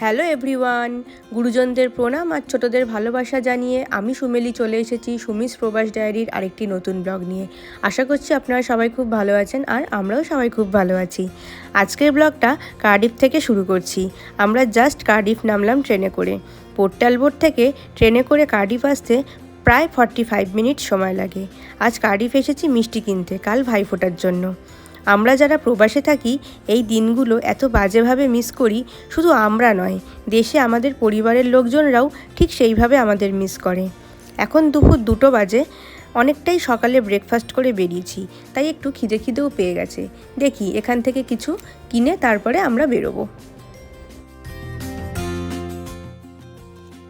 Hello everyone, গুরুজনদের প্রণাম আর ছোটদের ভালোবাসা জানিয়ে আমি সুমেলি চলে এসেছি সুমিস প্রবাস ডায়েরির আরেকটি নতুন ব্লগ নিয়ে। আশা করছি আপনারা সবাই খুব ভালো আছেন আর আমরাও সবাই খুব ভালো আছি। আজকের ব্লগটা কার্ডিফ থেকে শুরু করছি। আমরা জাস্ট কার্ডিফ নামলাম ট্রেনে করে। পোর্টাল বোর্ড থেকে ট্রেনে করে কার্ডিফ আসতে প্রায় ফর্টি ফাইভ মিনিট সময় লাগে। আজ কার্ডিফ এসেছি মিষ্টি কিনতে, কাল ভাইফোঁটার জন্য। আমরা যারা প্রবাসে থাকি, এই দিনগুলো এত বাজেভাবে মিস করি, শুধু আমরা নয়, দেশে আমাদের পরিবারের লোকজনরাও ঠিক সেইভাবে আমাদের মিস করে। এখন দুপুর দুটো বাজে, অনেকটাই সকালে ব্রেকফাস্ট করে বেরিয়েছি, তাই একটু খিদে খিদেও পেয়ে গেছে। দেখি, এখান থেকে কিছু কিনে তারপরে আমরা বেরোবো।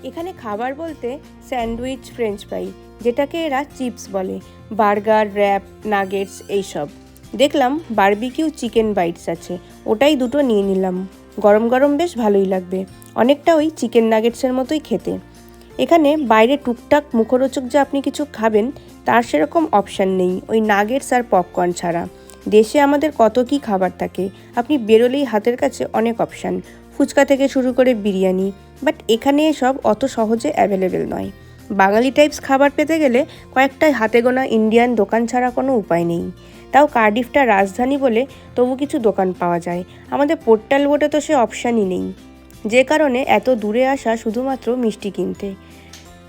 এখানে খাবার বলতে স্যান্ডউইচ, ফ্রেঞ্চ ফ্রাই, যেটাকে এরা চিপস বলে, বার্গার র্যাপ নাগেটস, এইসব। দেখলাম বারবিকিউ চিকেন বাইটস আছে, ওটাই দুটো নিয়ে নিলাম। গরম গরম বেশ ভালোই লাগবে, অনেকটা ওই চিকেন নাগেটসের মতোই খেতে। এখানে বাইরে টুকটাক মুখরোচক যে আপনি কিছু খাবেন, তার সেরকম অপশান নেই, ওই নাগেটস আর পপকর্ন ছাড়া। দেশে আমাদের কত কি খাবার থাকে, আপনি বেরোলেই হাতের কাছে অনেক অপশান। ফুচকা থেকে শুরু করে বিরিয়ানি, বাট এখানে এসব অত সহজে অ্যাভেলেবেল নয়। বাঙালি টাইপস খাবার পেতে গেলে কয়েকটা হাতে গোনা ইন্ডিয়ান দোকান ছাড়া কোনো উপায় নেই। তাও কার্ডিফটা রাজধানী বলে তবু কিছু দোকান পাওয়া যায়। আমাদের পোর্টাল বোটে তো সে অপশানই নেই। যে কারণে এত দূরে আসা শুধুমাত্র মিষ্টি কিনতে।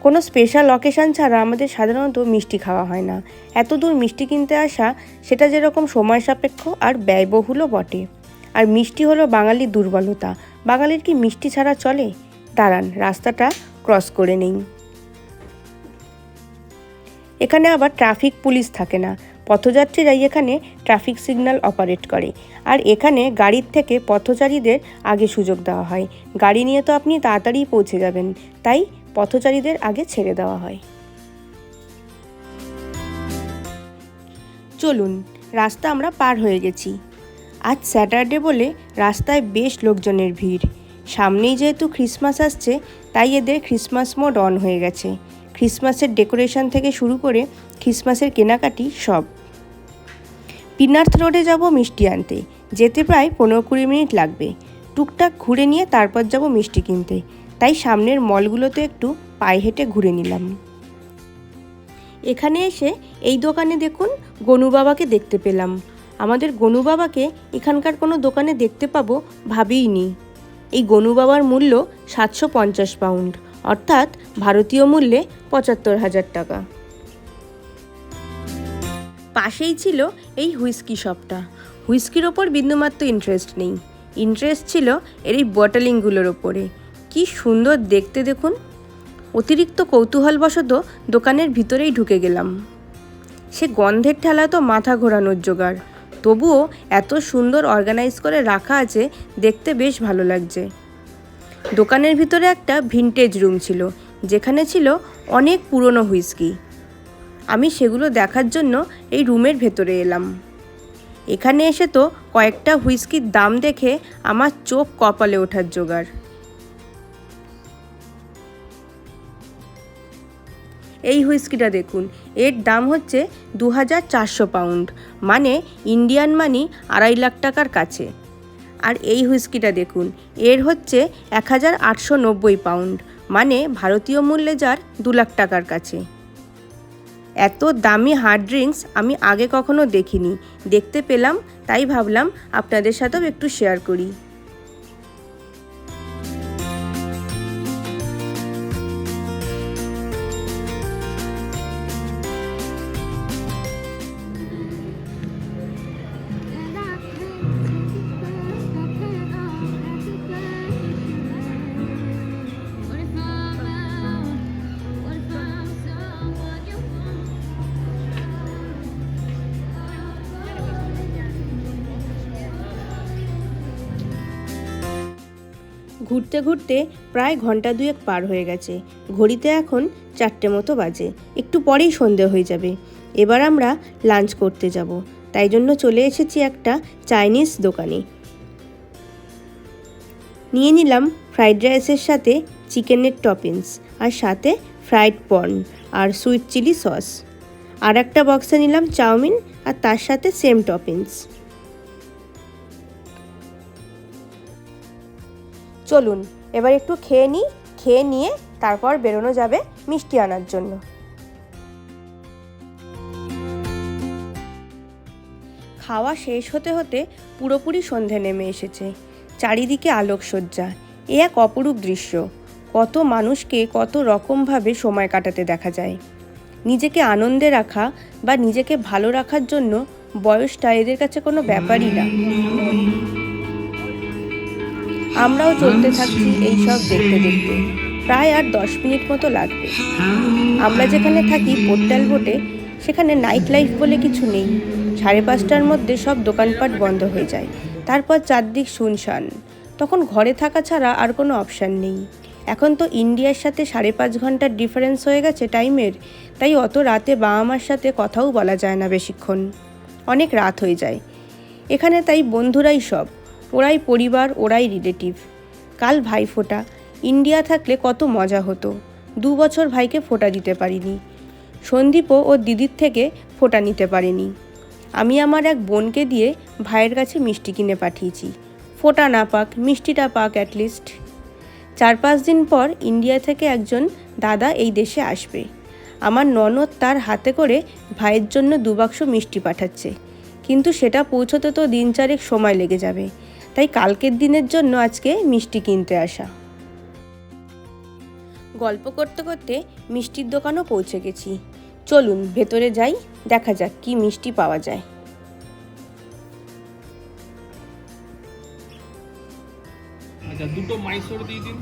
কোনো স্পেশাল অকেশান ছাড়া আমাদের সাধারণত মিষ্টি খাওয়া হয় না। এত দূর মিষ্টি কিনতে আসা সেটা যেরকম সময় সাপেক্ষ আর ব্যয়বহুলও বটে। আর মিষ্টি হলো বাঙালির দুর্বলতা। বাঙালির কি মিষ্টি ছাড়া চলে? দাঁড়ান, রাস্তাটা ক্রস করে নেই। এখানে আবার ট্রাফিক পুলিশ থাকে না। পথযাত্রীরাই এখানে ট্রাফিক সিগন্যাল অপারেট করে। আর এখানে গাড়ির থেকে পথচারীদের আগে সুযোগ দেওয়া হয়। গাড়ি নিয়ে তো আপনি তাড়াতাড়ি পৌঁছে যাবেন। তাই পথচারীদের আগে ছেড়ে দেওয়া হয়। চলুন, রাস্তা আমরা পার হয়ে গেছি। আজ স্যাটারডে বলে রাস্তায় বেশ লোকজনের ভিড়। সামনেই যেহেতু ক্রিসমাস আসছে, তাই এদের ক্রিসমাস মোড অন হয়ে গেছে। ক্রিসমাসের ডেকোরেশন থেকে শুরু করে ক্রিসমাসের কেনাকাটি সব। পিনার্থ রোডে যাব মিষ্টি আনতে। যেতে প্রায় পনেরো কুড়ি মিনিট লাগবে। টুকটাক ঘুরে নিয়ে তারপর যাব মিষ্টি কিনতে। তাই সামনের মলগুলোতে একটু পায়ে হেঁটে ঘুরে নিলাম। এখানে এসে এই দোকানে দেখুন গনু বাবাকে দেখতে পেলাম। আমাদের গনু বাবাকে এখানকার কোনো দোকানে দেখতে পাবো ভাবিইনি এই গনু বাবার মূল্য সাতশো পঞ্চাশ পাউন্ড। অর্থাৎ ভারতীয় মূল্যে পঁচাত্তর হাজার টাকা। পাশেই ছিল এই হুইস্কি শপটা। হুইস্কির ওপর বিন্দুমাত্র ইন্টারেস্ট নেই। ইন্টারেস্ট ছিল এর এই বটলিংগুলোর ওপরে। কি সুন্দর দেখতে দেখুন। অতিরিক্ত কৌতূহলবশত দোকানের ভিতরেই ঢুকে গেলাম। সে গন্ধের ঠেলা তো মাথা ঘোরানোর জোগাড়। তবুও এত সুন্দর অর্গানাইজ করে রাখা আছে, দেখতে বেশ ভালো লাগছে। দোকানের ভিতরে একটা ভিনটেজ রুম ছিল, যেখানে ছিল অনেক পুরনো হুইস্কি আমি সেগুলো দেখার জন্য এই রুমের ভেতরে এলাম। এখানে এসে তো কয়েকটা হুইস্কির দাম দেখে আমার চোখ কপালে ওঠার জোগাড়। এই হুইস্কিটা দেখুন, এর দাম হচ্ছে দু হাজার চারশো পাউন্ড মানে ইন্ডিয়ান মানি আড়াই লাখ টাকার কাছে। আর এই হুইস্কিটা দেখুন। এর হচ্ছে এক হাজার আটশো নব্বই পাউন্ড মানে ভারতীয় মূল্যে যার দু লাখ টাকার কাছে। এত দামি হার্ড ড্রিঙ্কস আমি আগে কখনো দেখিনি। দেখতে পেলাম, তাই ভাবলাম আপনাদের সাথেও একটু শেয়ার করি। ঘুরতে ঘুরতে প্রায় ঘণ্টা দুয়েক পার হয়ে গেছে। ঘড়িতে এখন চারটে মতো বাজে। একটু পরেই সন্ধে হয়ে যাবে। এবার আমরা লাঞ্চ করতে যাব। তাই জন্য চলে এসেছি একটা চাইনিজ দোকানে। নিয়ে নিলাম ফ্রাইড রাইসের সাথে চিকেনের টপিংস আর সাথে ফ্রাইড পর্ন আর সুইট চিলি সস। আর একটা বক্সে নিলাম চাউমিন আর তার সাথে সেম টপিংস। চলুন, এবার একটু খেয়ে নিই, খেয়ে নিয়ে তারপর বেরোনো যাবে মিষ্টি আনার জন্য। খাওয়া শেষ হতে হতে পুরোপুরি সন্ধে নেমে এসেছে। চারিদিকে আলোকসজ্জা, এ এক অপরূপ দৃশ্য। কত মানুষকে কত রকমভাবে সময় কাটাতে দেখা যায়। নিজেকে আনন্দে রাখা বা নিজেকে ভালো রাখার জন্য বয়সটা এদের কাছে কোনো ব্যাপারই না। আমরাও চলতে থাকছি এই সব দেখতে দেখতে। প্রায় আর দশ মিনিট মতো লাগবে। আমরা যেখানে থাকি পোর্টাল বোটে সেখানে নাইট লাইফ বলে কিছু নেই। সাড়ে পাঁচটার মধ্যে সব দোকানপাট বন্ধ হয়ে যায়। তারপর চারদিক শুনশান। তখন ঘরে থাকা ছাড়া আর কোনো অপশান নেই। এখন তো ইন্ডিয়ার সাথে সাড়ে পাঁচ ঘণ্টার ডিফারেন্স হয়ে গেছে টাইমের। তাই অত রাতে বাবা মার সাথে কথাও বলা যায় না বেশিক্ষণ। অনেক রাত হয়ে যায়। এখানে তাই বন্ধুরাই সব। ওরাই পরিবার, ওরাই রিলেটিভ কাল ভাই ফোটা। ইন্ডিয়া থাকলে কত মজা হতো। দু বছর ভাইকে ফোটা দিতে পারিনি। সন্দীপও ওর দিদির থেকে ফোটা নিতে পারেনি। আমি আমার এক বোনকে দিয়ে ভাইয়ের কাছে মিষ্টি কিনে পাঠিয়েছি। ফোটা না পাক, মিষ্টিটা পাক অ্যাটলিস্ট চার পাঁচ দিন পর ইন্ডিয়া থেকে একজন দাদা এই দেশে আসবে। আমার ননদ তার হাতে করে ভাইয়ের জন্য দু বাক্স মিষ্টি পাঠাচ্ছে। কিন্তু সেটা পৌঁছতে তো দিন চারেক সময় লেগে যাবে। তাই কালকের দিনের জন্য আজকে মিষ্টি কিনতে আসা। গল্প করতে করতে মিষ্টির দোকানও পৌঁছে গেছি। চলুন ভেতরে যাই দেখা যাক কি মিষ্টি পাওয়া যায়। আচ্ছা দুটো মাইসোর দিয়ে দিন।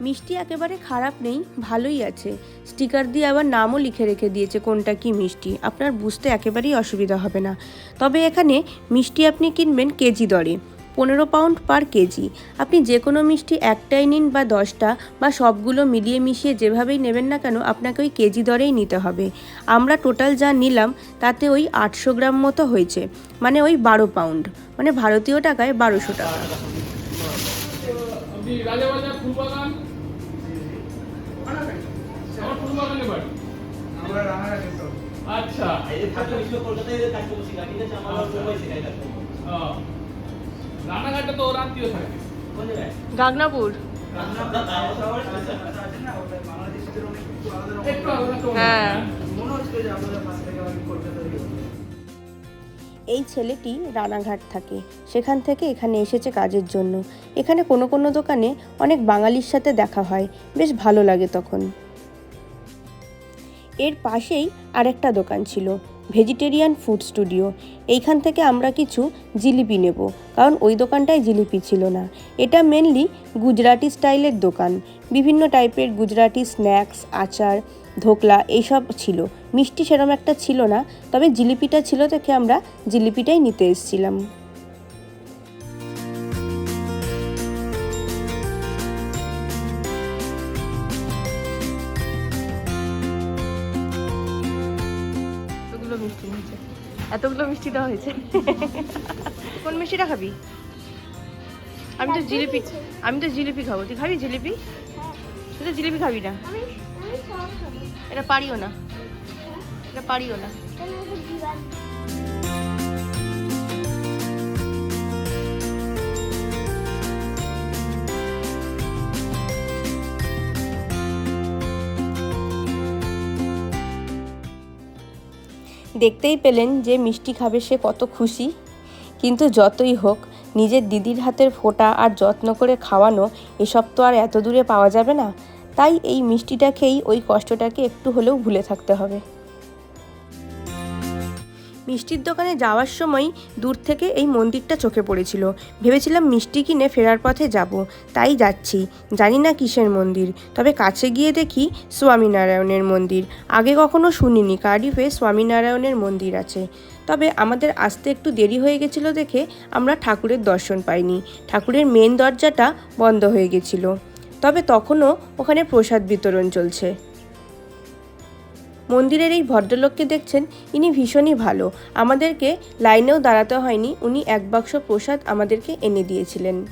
মিষ্টি একেবারে খারাপ নেই ভালোই আছে। স্টিকার দিয়ে আবার নামও লিখে রেখে দিয়েছে কোনটা কি মিষ্টি। আপনার বুঝতে একেবারেই অসুবিধা হবে না। তবে এখানে মিষ্টি আপনি কিনবেন কেজি দরে, পনেরো পাউন্ড পার কেজি। আপনি যে কোনো মিষ্টি একটাই নিন বা দশটা বা সবগুলো মিলিয়ে মিশিয়ে যেভাবেই নেবেন না কেন, আপনাকে ওই কেজি দরেই নিতে হবে। আমরা টোটাল যা নিলাম, তাতে ওই আটশো গ্রাম মতো হয়েছে মানে ওই বারো পাউন্ড মানে ভারতীয় টাকায় বারোশো টাকা। আচ্ছা। গাগনাপুর। হ্যাঁ। থেকে এই ছেলেটি রানাঘাট থাকে। সেখান থেকে এখানে এসেছে কাজের জন্য। এখানে কোনো কোনো দোকানে অনেক বাঙালির সাথে দেখা হয়। বেশ ভালো লাগে তখন। এর পাশেই আরেকটা দোকান ছিল ভেজিটেরিয়ান ফুড স্টুডিও এইখান থেকে আমরা কিছু জিলিপি নেব, কারণ ওই দোকানটায় জিলিপি ছিল না। এটা মেনলি গুজরাটি স্টাইলের দোকান। বিভিন্ন টাইপের গুজরাটি স্ন্যাক্স, আচার, ধোকলা এইসব ছিল। মিষ্টি সেরম একটা ছিল না, তবে জিলিপিটা ছিল দেখে আমরা জিলিপিটাই নিতে এসেছিলাম। মিষ্টি দেওয়া হয়েছে। কোন মিষ্টিটা খাবি? আমি তো জিলিপি আমি তো জিলিপি খাব। তুই খাবি জিলিপি? তুই তো জিলিপি খাবি না? এটা পারিও না। এটা পারিও না। দেখতেই পেলেন যে মিষ্টি খাবে সে কত খুশি। কিন্তু যতই হোক, নিজের দিদির হাতের ফোটা আর যত্ন করে খাওয়ানো এসব তো আর এত দূরে পাওয়া যাবে না। তাই এই মিষ্টিটা খেয়েই ওই কষ্টটাকে একটু হলেও ভুলে থাকতে হবে। মিষ্টির দোকানে যাওয়ার সময় দূর থেকে এই মন্দিরটা চোখে পড়েছিল। ভেবেছিলাম মিষ্টি কিনে ফেরার পথে যাব, তাই যাচ্ছি। জানি না কিসের মন্দির, তবে কাছে গিয়ে দেখি স্বামীনারায়ণের মন্দির। আগে কখনো শুনিনি কার্ডিফে স্বামীনারায়ণের মন্দির আছে। তবে আমাদের আসতে একটু দেরি হয়ে গেছিল দেখে আমরা ঠাকুরের দর্শন পাইনি। ঠাকুরের মেন দরজাটা বন্ধ হয়ে গেছিল। তবে তখনও ওখানে প্রসাদ বিতরণ চলছে। মন্দিরের এই ভদ্রলোককে দেখছেন ইনি ভীষণই ভালো। আমাদেরকে লাইনেও দাঁড়াতে হয়নি, উনি এক বাক্স প্রসাদ আমাদেরকে এনে দিয়েছিলেন।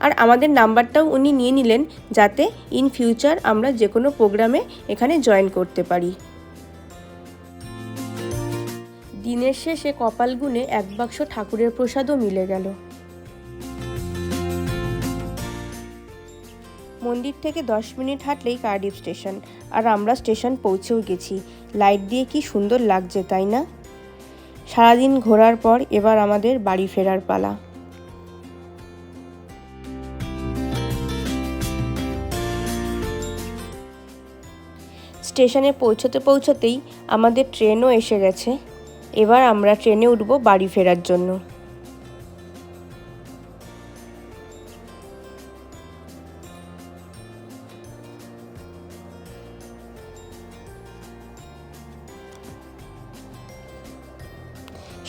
আর আমাদের নাম্বারটাও উনি নিয়ে নিলেন যাতে ইন ফিউচার আমরা যে কোনো প্রোগ্রামে এখানে জয়েন করতে পারি। দিনের শেষে কপাল গুনে এক বাক্স ঠাকুরের প্রসাদও মিলে গেল। মন্দির থেকে দশ মিনিট হাঁটলেই কার্ডিফ স্টেশন। আর আমরা স্টেশন পৌঁছেও গেছি। লাইট দিয়ে কি সুন্দর লাগছে, তাই না? সারাদিন ঘোরার পর এবার আমাদের বাড়ি ফেরার পালা। স্টেশনে পৌঁছতে পৌঁছতেই আমাদের ট্রেনও এসে গেছে। এবার আমরা ট্রেনে উঠবো বাড়ি ফেরার জন্য।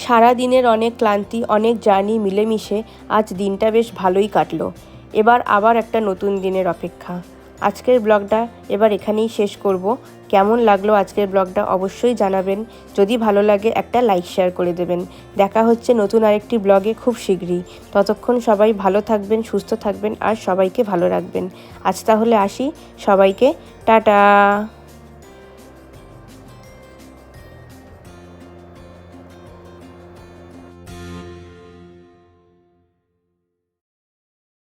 সারা দিনের অনেক ক্লান্তি, অনেক জার্নি মিলেমিশে আজ দিনটা বেশ ভালোই কাটলো। এবার আবার একটা নতুন দিনের অপেক্ষা। আজকের ব্লগটা এবার এখানেই শেষ করব। কেমন লাগল আজকের ব্লগটা অবশ্যই জানাবেন। যদি ভালো লাগে একটা লাইক, শেয়ার করে দেবেন। দেখা হচ্ছে নতুন আরেকটি ব্লগে খুব শীঘ্রই। ততক্ষণ সবাই ভালো থাকবেন, সুস্থ থাকবেন আর সবাইকে ভালো রাখবেন। আজ তাহলে আসি। সবাইকে টাটা।